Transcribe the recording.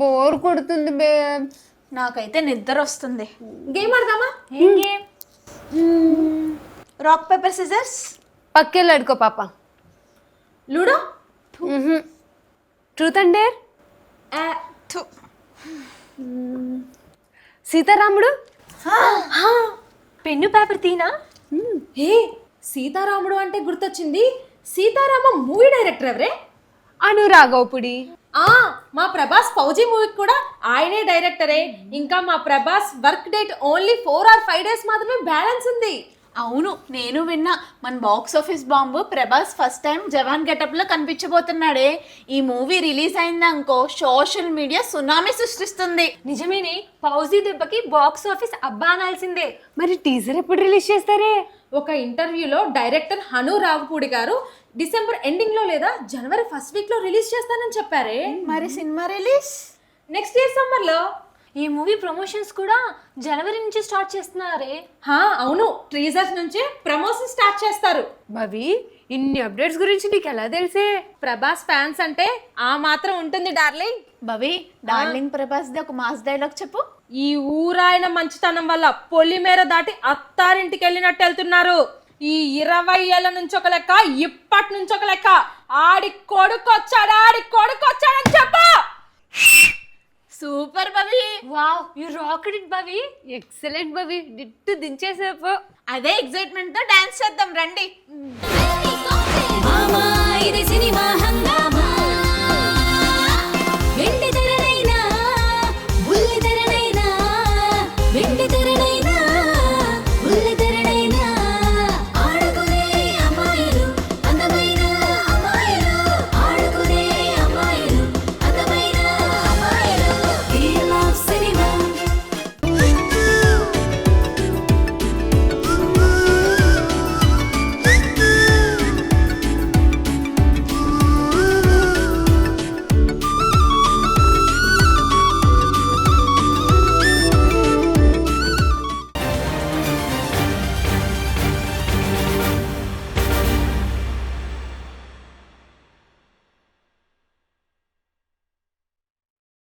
Bore కొడుతుంది babe నాకైతే నిద్ర వస్తుంది. గేమ్ ఆడదామా? ఏం గేమ్? Rock paper scissors? పక్కెళ్ళి అడుకో పాప. Ludo? Truth and dare? సీతారాముడు? Pen paper తీనా? హే సీతారాముడు అంటే గుర్తొచ్చింది. సీతారామ మూవీ డైరెక్టర్ ఎవరే? అనురాగోపుడి మా ప్రభాస్ ఫౌజీ మూవీకి కూడా ఆయనే డైరెక్టరే. ఇంకా మా Prabhas work date only four or five days మాత్రమే బ్యాలెన్స్ ఉంది. అవును నేను విన్నా మన box office bomb Prabhas first time జవాన్ గెటప్లో కనిపించబోతున్నాడే. ఈ మూవీ రిలీజ్ అయిందనుకో సోషల్ మీడియా సునామీ సృష్టిస్తుంది. నిజమేనే పౌజీ దెబ్బకి బాక్స్ ఆఫీస్ అబ్బా అనాల్సిందే. మరి టీజర్ ఎప్పుడు రిలీజ్ చేస్తారే? ఒక ఇంటర్వ్యూలో డైరెక్టర్ హను రావుపూడి గారు డిసెంబర్ ఎండింగ్లో లేదా జనవరి ఫస్ట్ వీక్లో రిలీజ్ చేస్తానని చెప్పారే. మరి సినిమా రిలీజ్? నెక్స్ట్ ఇయర్ సమ్మర్లో ఈ మూవీ ప్రమోషన్స్ కూడా జనవరి నుంచి స్టార్ట్ చేస్తున్నారే. హా అవును. ట్రీజర్స్ నుంచి ప్రమోషన్ స్టార్ట్ చేస్తారు. భవి ఇన్ని అప్డేట్స్ గురించి నీకు ఎలా తెలిసే? ప్రభాస్ ఫ్యాన్స్ అంటే ఆ మాత్రం ఉంటుంది డార్లింగ్. భవి డార్లింగ్ ప్రభాస్ ది ఒక మాస్ డైలాగ్ చెప్పు. ఈ ఊరాయన మంచితనం వల్ల పొలిమేర దాటి అత్తారింటికి వెళ్ళినట్టు వెళ్తున్నారు. ఈ ఇరవై ఏళ్ళ నుంచి ఒక లెక్క ఇప్పటి నుంచి ఒక లెక్క. ఆడి కొడుకు వచ్చాడు ఆడి కొడుకు వచ్చాడని చెప్పు! Super Bhavi! Wow you rocked it Bhavi excellent Bhavi! Ditto దించేసేపో. అదే ఎక్సైట్మెంట్తో డాన్స్ చేద్దాం రండి.